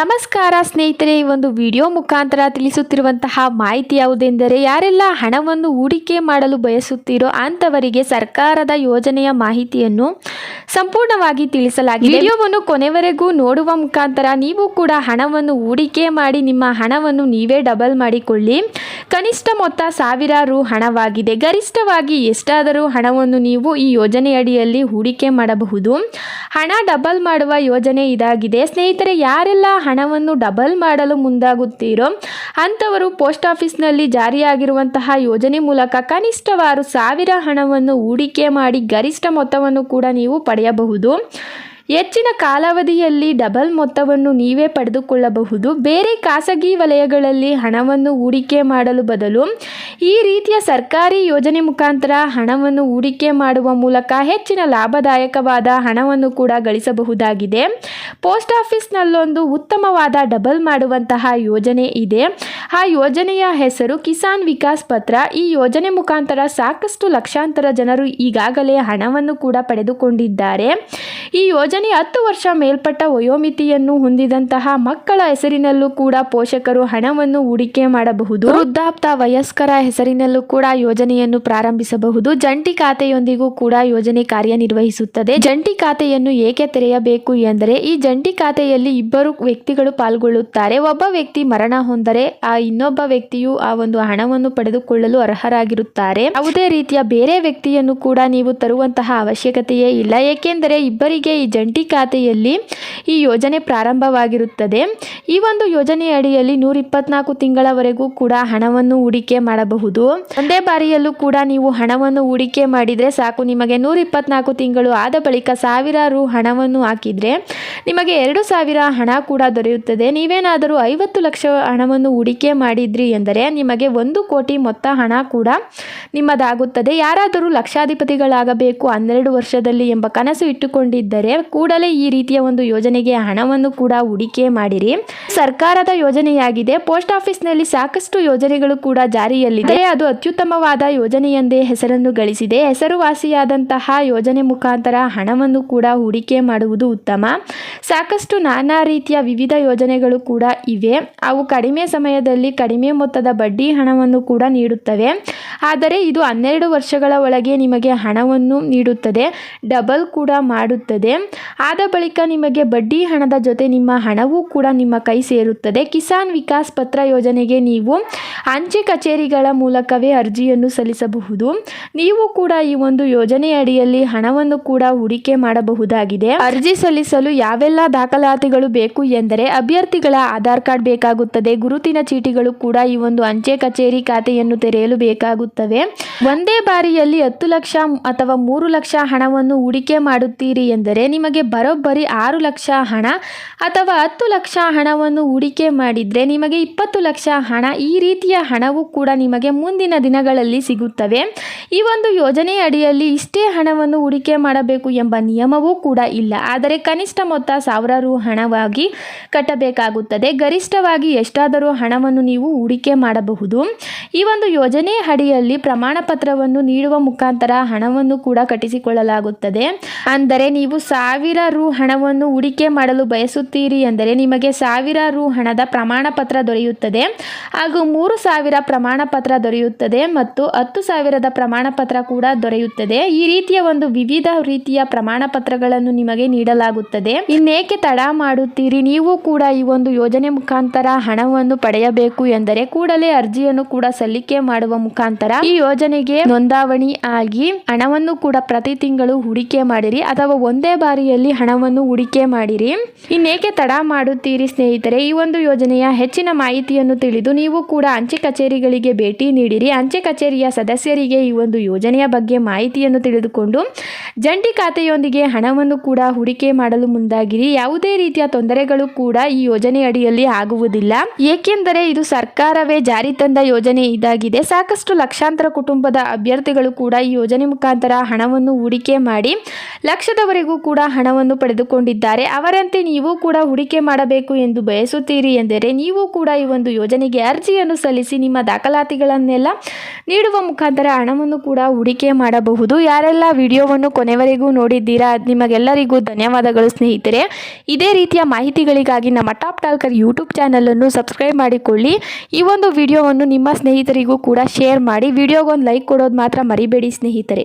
ನಮಸ್ಕಾರ ಸ್ನೇಹಿತರೆ, ಈ ಒಂದು ವಿಡಿಯೋ ಮುಖಾಂತರ ತಿಳಿಸುತ್ತಿರುವಂತಹ ಮಾಹಿತಿ ಯಾವುದೆಂದರೆ, ಯಾರೆಲ್ಲ ಹಣವನ್ನು ಹೂಡಿಕೆ ಮಾಡಲು ಬಯಸುತ್ತೀರೋ ಅಂಥವರಿಗೆ ಸರ್ಕಾರದ ಯೋಜನೆಯ ಮಾಹಿತಿಯನ್ನು ಸಂಪೂರ್ಣವಾಗಿ ತಿಳಿಸಲಾಗಿದೆ. ವಿಡಿಯೋವನ್ನು ಕೊನೆವರೆಗೂ ನೋಡುವ ಮುಖಾಂತರ ನೀವು ಕೂಡ ಹಣವನ್ನು ಹೂಡಿಕೆ ಮಾಡಿ ನಿಮ್ಮ ಹಣವನ್ನು ನೀವೇ ಡಬಲ್ ಮಾಡಿಕೊಳ್ಳಿ. ಕನಿಷ್ಠ ಮೊತ್ತ ಸಾವಿರ ರು ಹಣವಾಗಿದೆ. ಗರಿಷ್ಠವಾಗಿ ಎಷ್ಟಾದರೂ ಹಣವನ್ನು ನೀವು ಈ ಯೋಜನೆಯಡಿಯಲ್ಲಿ ಹೂಡಿಕೆ ಮಾಡಬಹುದು. ಹಣ ಡಬಲ್ ಮಾಡುವ ಯೋಜನೆ ಇದಾಗಿದೆ. ಸ್ನೇಹಿತರೆ, ಯಾರೆಲ್ಲ ಹಣವನ್ನು ಡಬಲ್ ಮಾಡಲು ಮುಂದಾಗುತ್ತೀರೋ ಅಂಥವರು ಪೋಸ್ಟ್ ಆಫೀಸ್ನಲ್ಲಿ ಜಾರಿಯಾಗಿರುವಂತಹ ಯೋಜನೆ ಮೂಲಕ ಕನಿಷ್ಠವಾರು ಸಾವಿರ ಹಣವನ್ನು ಹೂಡಿಕೆ ಮಾಡಿ ಗರಿಷ್ಠ ಮೊತ್ತವನ್ನು ಕೂಡ ನೀವು ಪಡೆಯಬಹುದು. ಹೆಚ್ಚಿನ ಕಾಲಾವಧಿಯಲ್ಲಿ ಡಬಲ್ ಮೊತ್ತವನ್ನು ನೀವೇ ಪಡೆದುಕೊಳ್ಳಬಹುದು. ಬೇರೆ ಖಾಸಗಿ ವಲಯಗಳಲ್ಲಿ ಹಣವನ್ನು ಹೂಡಿಕೆ ಮಾಡಲು ಬದಲು ಈ ರೀತಿಯ ಸರ್ಕಾರಿ ಯೋಜನೆ ಮುಖಾಂತರ ಹಣವನ್ನು ಹೂಡಿಕೆ ಮಾಡುವ ಮೂಲಕ ಹೆಚ್ಚಿನ ಲಾಭದಾಯಕವಾದ ಹಣವನ್ನು ಕೂಡ ಗಳಿಸಬಹುದಾಗಿದೆ. ಪೋಸ್ಟ್ ಆಫೀಸ್ನಲ್ಲೊಂದು ಉತ್ತಮವಾದ ಡಬಲ್ ಮಾಡುವಂತಹ ಯೋಜನೆ ಇದೆ. ಆ ಯೋಜನೆಯ ಹೆಸರು ಕಿಸಾನ್ ವಿಕಾಸ್ ಪತ್ರ. ಈ ಯೋಜನೆ ಮುಖಾಂತರ ಸಾಕಷ್ಟು ಲಕ್ಷಾಂತರ ಜನರು ಈಗಾಗಲೇ ಹಣವನ್ನು ಕೂಡ ಪಡೆದುಕೊಂಡಿದ್ದಾರೆ. ಈ ಯೋಜನೆ ಹತ್ತು ವರ್ಷ ಮೇಲ್ಪಟ್ಟ ವಯೋಮಿತಿಯನ್ನು ಹೊಂದಿದಂತಹ ಮಕ್ಕಳ ಹೆಸರಿನಲ್ಲೂ ಕೂಡ ಪೋಷಕರು ಹಣವನ್ನು ಹೂಡಿಕೆ ಮಾಡಬಹುದು. ವೃದ್ಧಾಪ್ತ ವಯಸ್ಕರ ಹೆಸರಿನಲ್ಲೂ ಕೂಡ ಯೋಜನೆಯನ್ನು ಪ್ರಾರಂಭಿಸಬಹುದು. ಜಂಟಿ ಖಾತೆಯೊಂದಿಗೂ ಕೂಡ ಯೋಜನೆ ಕಾರ್ಯನಿರ್ವಹಿಸುತ್ತದೆ. ಜಂಟಿ ಖಾತೆಯನ್ನು ಏಕೆ ತೆರೆಯಬೇಕು ಎಂದರೆ, ಈ ಜಂಟಿ ಖಾತೆಯಲ್ಲಿ ಇಬ್ಬರು ವ್ಯಕ್ತಿಗಳು ಪಾಲ್ಗೊಳ್ಳುತ್ತಾರೆ. ಒಬ್ಬ ವ್ಯಕ್ತಿ ಮರಣ ಹೊಂದರೆ, ಆ ಇನ್ನೊಬ್ಬ ವ್ಯಕ್ತಿಯು ಆ ಒಂದು ಹಣವನ್ನು ಪಡೆದುಕೊಳ್ಳಲು ಅರ್ಹರಾಗಿರುತ್ತಾರೆ. ಯಾವುದೇ ರೀತಿಯ ಬೇರೆ ವ್ಯಕ್ತಿಯನ್ನು ಕೂಡ ನೀವು ತರುವಂತಹ ಅವಶ್ಯಕತೆಯೇ ಇಲ್ಲ. ಏಕೆಂದರೆ, ಇಬ್ಬರಿಗೆ ಈ ಜಂಟಿ ಖಾತೆಯಲ್ಲಿ ಈ ಯೋಜನೆ ಪ್ರಾರಂಭವಾಗಿರುತ್ತದೆ. ಈ ಒಂದು ಯೋಜನೆಯ ಅಡಿಯಲ್ಲಿ ನೂರ ಇಪ್ಪತ್ನಾಲ್ಕು ತಿಂಗಳವರೆಗೂ ಕೂಡ ಹಣವನ್ನು ಹೂಡಿಕೆ ಮಾಡಬಹುದು. ಒಂದೇ ಬಾರಿಯಲ್ಲೂ ಕೂಡ ನೀವು ಹಣವನ್ನು ಹೂಡಿಕೆ ಮಾಡಿದರೆ ಸಾಕು. ನಿಮಗೆ ನೂರ ಇಪ್ಪತ್ನಾಲ್ಕು ತಿಂಗಳು ಆದ ಬಳಿಕ ಸಾವಿರ ರು ಹಣವನ್ನು ಹಾಕಿದರೆ ನಿಮಗೆ ಎರಡು ಸಾವಿರ ಹಣ ಕೂಡ ದೊರೆಯುತ್ತದೆ. ನೀವೇನಾದರೂ ಐವತ್ತು ಲಕ್ಷ ಹಣವನ್ನು ಹೂಡಿಕೆ ಮಾಡಿದ್ರಿ ಎಂದರೆ ನಿಮಗೆ ಒಂದು ಕೋಟಿ ಮೊತ್ತ ಹಣ ಕೂಡ ನಿಮ್ಮದಾಗುತ್ತದೆ. ಯಾರಾದರೂ ಲಕ್ಷಾಧಿಪತಿಗಳಾಗಬೇಕು ಹನ್ನೆರಡು ವರ್ಷದಲ್ಲಿ ಎಂಬ ಕನಸು ಇಟ್ಟುಕೊಂಡಿದ್ದರೆ ಕೂಡಲೇ ಈ ರೀತಿಯ ಒಂದು ಯೋಜನೆಗೆ ಹಣವನ್ನು ಕೂಡ ಹೂಡಿಕೆ ಮಾಡಿರಿ. ಸರ್ಕಾರದ ಯೋಜನೆಯಾಗಿದೆ. ಪೋಸ್ಟ್ ಆಫೀಸ್ನಲ್ಲಿ ಸಾಕಷ್ಟು ಯೋಜನೆಗಳು ಕೂಡ ಜಾರಿಯಲ್ಲಿದೆ ಅದು ಅತ್ಯುತ್ತಮವಾದ ಯೋಜನೆಯೆಂದೇ ಹೆಸರನ್ನು ಗಳಿಸಿದೆ. ಹೆಸರುವಾಸಿಯಾದಂತಹ ಯೋಜನೆ ಮುಖಾಂತರ ಹಣವನ್ನು ಕೂಡ ಹೂಡಿಕೆ ಮಾಡುವುದು ಉತ್ತಮ. ಸಾಕಷ್ಟು ನಾನಾ ರೀತಿಯ ವಿವಿಧ ಯೋಜನೆಗಳು ಕೂಡ ಇವೆ. ಅವು ಕಡಿಮೆ ಸಮಯದಲ್ಲಿ ಕಡಿಮೆ ಮೊತ್ತದ ಬಡ್ಡಿ ಹಣವನ್ನು ಕೂಡ ನೀಡುತ್ತವೆ. ಆದರೆ ಇದು ಹನ್ನೆರಡು ವರ್ಷಗಳ ಒಳಗೆ ನಿಮಗೆ ಹಣವನ್ನು ನೀಡುತ್ತದೆ, ಡಬಲ್ ಕೂಡ ಮಾಡುತ್ತದೆ. ಆದ ಬಳಿಕ ನಿಮಗೆ ಬಡ್ಡಿ ಹಣದ ಜೊತೆ ನಿಮ್ಮ ಹಣವೂ ಕೂಡ ನಿಮ್ಮ ಕೈ ಸೇರುತ್ತದೆ. ಕಿಸಾನ್ ವಿಕಾಸ್ ಪತ್ರ ಯೋಜನೆಗೆ ನೀವು ಅಂಚೆ ಕಚೇರಿಗಳ ಮೂಲಕವೇ ಅರ್ಜಿಯನ್ನು ಸಲ್ಲಿಸಬಹುದು. ನೀವು ಕೂಡ ಈ ಒಂದು ಯೋಜನೆ ಅಡಿಯಲ್ಲಿ ಹಣವನ್ನು ಕೂಡ ಹೂಡಿಕೆ ಮಾಡಬಹುದಾಗಿದೆ. ಅರ್ಜಿ ಸಲ್ಲಿಸಲು ಯಾವೆಲ್ಲ ದಾಖಲಾತಿಗಳು ಬೇಕು ಎಂದರೆ ಅಭ್ಯರ್ಥಿಗಳ ಆಧಾರ್ ಕಾರ್ಡ್ ಬೇಕಾಗುತ್ತದೆ. ಗುರುತಿನ ಚೀಟಿಗಳು ಕೂಡ ಈ ಒಂದು ಅಂಚೆ ಕಚೇರಿ ಖಾತೆಯನ್ನು ತೆರೆಯಲು ಬೇಕಾಗುತ್ತವೆ ಒಂದೇ ಬಾರಿಯಲ್ಲಿ ಹತ್ತು ಲಕ್ಷ ಅಥವಾ ಮೂರು ಲಕ್ಷ ಹಣವನ್ನು ಹೂಡಿಕೆ ಮಾಡುತ್ತೀರಿ ಎಂದರೆ ನಿಮಗೆ ಬರೋಬ್ಬರಿ ಆರು ಲಕ್ಷ ಹಣ ಅಥವಾ ಹತ್ತು ಲಕ್ಷ ಹಣವನ್ನು ಹೂಡಿಕೆ ಮಾಡಿದರೆ ನಿಮಗೆ ಇಪ್ಪತ್ತು ಲಕ್ಷ ಹಣ ಈ ರೀತಿಯ ಹಣವು ಕೂಡ ನಿಮಗೆ ಮುಂದಿನ ದಿನಗಳಲ್ಲಿ ಸಿಗುತ್ತವೆ. ಈ ಒಂದು ಯೋಜನೆ ಅಡಿಯಲ್ಲಿ ಇಷ್ಟೇ ಹಣವನ್ನು ಹೂಡಿಕೆ ಮಾಡಬೇಕು ಎಂಬ ನಿಯಮವೂ ಕೂಡ ಇಲ್ಲ. ಆದರೆ ಕನಿಷ್ಠ ಮೊತ್ತ ಸಾವಿರ ರು ಹಣವಾಗಿ ಕಟ್ಟಬೇಕಾಗುತ್ತದೆ. ಗರಿಷ್ಠವಾಗಿ ಎಷ್ಟಾದರೂ ಹಣವನ್ನು ನೀವು ಹೂಡಿಕೆ ಮಾಡಬಹುದು. ಈ ಒಂದು ಯೋಜನೆ ಅಡಿಯಲ್ಲಿ ಪ್ರಮಾಣ ಪತ್ರವನ್ನು ನೀಡುವ ಮುಖಾಂತರ ಹಣವನ್ನು ಕೂಡ ಕಟ್ಟಿಸಿಕೊಳ್ಳಲಾಗುತ್ತದೆ. ಅಂದರೆ ನೀವು ಸಾವಿರ ರು ಹಣವನ್ನು ಹೂಡಿಕೆ ಮಾಡಲು ಬಯಸುತ್ತೀರಿ ಎಂದರೆ ನಿಮಗೆ ಸಾವಿರ ರು ಹಣದ ಪ್ರಮಾಣ ಪತ್ರ ದೊರೆಯುತ್ತದೆ. ಹಾಗೂ ಮೂರು ಸಾವಿರ ಪ್ರಮಾಣ ಪತ್ರ ದೊರೆಯುತ್ತದೆ ಮತ್ತು ಹತ್ತು ಸಾವಿರದ ಪ್ರಮಾಣ ಪತ್ರ ಕೂಡ ದೊರೆಯುತ್ತದೆ. ಈ ರೀತಿಯ ಒಂದು ವಿವಿಧ ರೀತಿಯ ಪ್ರಮಾಣ ಪತ್ರಗಳನ್ನು ನಿಮಗೆ ನೀಡಲಾಗುತ್ತದೆ. ಇನ್ನೇಕೆ ತಡ ಮಾಡುತ್ತೀರಿ? ನೀವು ಕೂಡ ಈ ಒಂದು ಯೋಜನೆ ಮುಖಾಂತರ ಹಣವನ್ನು ಪಡೆಯಬೇಕು ಎಂದರೆ ಕೂಡಲೇ ಅರ್ಜಿಯನ್ನು ಕೂಡ ಸಲ್ಲಿಕೆ ಮಾಡುವ ಮುಖಾಂತರ ಈ ಯೋಜನೆಗೆ ನೋಂದಾವಣಿ ಆಗಿ ಹಣವನ್ನು ಕೂಡ ಪ್ರತಿ ತಿಂಗಳು ಹೂಡಿಕೆ ಮಾಡಿರಿ ಅಥವಾ ಒಂದೇ ಬಾರಿಯಲ್ಲಿ ಹಣವನ್ನು ಹೂಡಿಕೆ ಮಾಡಿರಿ. ಇನ್ನೇಕೆ ತಡ ಮಾಡುತ್ತೀರಿ ಸ್ನೇಹಿತರೆ? ಈ ಒಂದು ಯೋಜನೆಯ ಹೆಚ್ಚಿನ ಮಾಹಿತಿಯನ್ನು ತಿಳಿದು ನೀವು ಕೂಡ ಅಂಚೆ ಕಚೇರಿಗಳಿಗೆ ಭೇಟಿ ನೀಡಿರಿ. ಅಂಚೆ ಕಚೇರಿಯ ಸದಸ್ಯರಿಗೆ ಈ ಒಂದು ಯೋಜನೆಯ ಬಗ್ಗೆ ಮಾಹಿತಿಯನ್ನು ತಿಳಿದುಕೊಂಡು ಜಂಟಿ ಖಾತೆಯೊಂದಿಗೆ ಹಣವನ್ನು ಕೂಡ ಹೂಡಿಕೆ ಮಾಡಲು ಮುಂದಾಗಿರಿ. ಯಾವುದೇ ರೀತಿಯ ತೊಂದರೆಗಳು ಕೂಡ ಈ ಯೋಜನೆ ಅಡಿಯಲ್ಲಿ ಆಗುವುದಿಲ್ಲ. ಏಕೆಂದರೆ ಇದು ಸರ್ಕಾರವೇ ಜಾರಿ ತಂದ ಯೋಜನೆ ಇದಾಗಿದೆ. ಸಾಕಷ್ಟು ಲಕ್ಷಾಂತರ ಕುಟುಂಬದ ಅಭ್ಯರ್ಥಿಗಳು ಕೂಡ ಈ ಯೋಜನೆ ಮುಖಾಂತರ ಹಣವನ್ನು ಹೂಡಿಕೆ ಮಾಡಿ ಲಕ್ಷದವರೆಗೂ ಕೂಡ ಹಣವನ್ನು ಪಡೆದುಕೊಂಡಿದ್ದಾರೆ. ಅವರಂತೆ ನೀವು ಕೂಡ ಹೂಡಿಕೆ ಮಾಡಬೇಕು ಎಂದು ಬಯಸುತ್ತೀರಿ ಎಂದರೆ ನೀವು ಕೂಡ ಈ ಒಂದು ಯೋಜನೆಗೆ ಅರ್ಜಿಯನ್ನು ಸಲ್ಲಿಸಿ ನಿಮ್ಮ ದಾಖಲಾತಿಗಳನ್ನೆಲ್ಲ ನೀಡುವ ಮುಖಾಂತರ ಹಣವನ್ನು ಕೂಡ ಹೂಡಿಕೆ ಮಾಡಬಹುದು. ಯಾರೆಲ್ಲ ವಿಡಿಯೋವನ್ನು ಕೊನೆವರೆಗೂ ನೋಡಿದ್ದೀರಾ ನಿಮಗೆಲ್ಲರಿಗೂ ಧನ್ಯವಾದಗಳು ಸ್ನೇಹಿತರೆ. ಇದೇ ರೀತಿಯ ಮಾಹಿತಿಗಳಿಗಾಗಿ ನಮ್ಮ ಟಾಪ್ ಟಾಲ್ಕರ್ ಯೂಟ್ಯೂಬ್ ಚಾನಲನ್ನು ಸಬ್ಸ್ಕ್ರೈಬ್ ಮಾಡಿಕೊಳ್ಳಿ. ಈ ಒಂದು ವಿಡಿಯೋವನ್ನು ನಿಮ್ಮ ಸ್ನೇಹಿತರಿಗೂ ಕೂಡ ಶೇರ್ ಮಾಡಿ. ವಿಡಿಯೋಗೊಂದು ಲೈಕ್ ಕೊಡೋದು ಮಾತ್ರ ಮರಿಬೇಡಿ ಸ್ನೇಹಿತರೆ.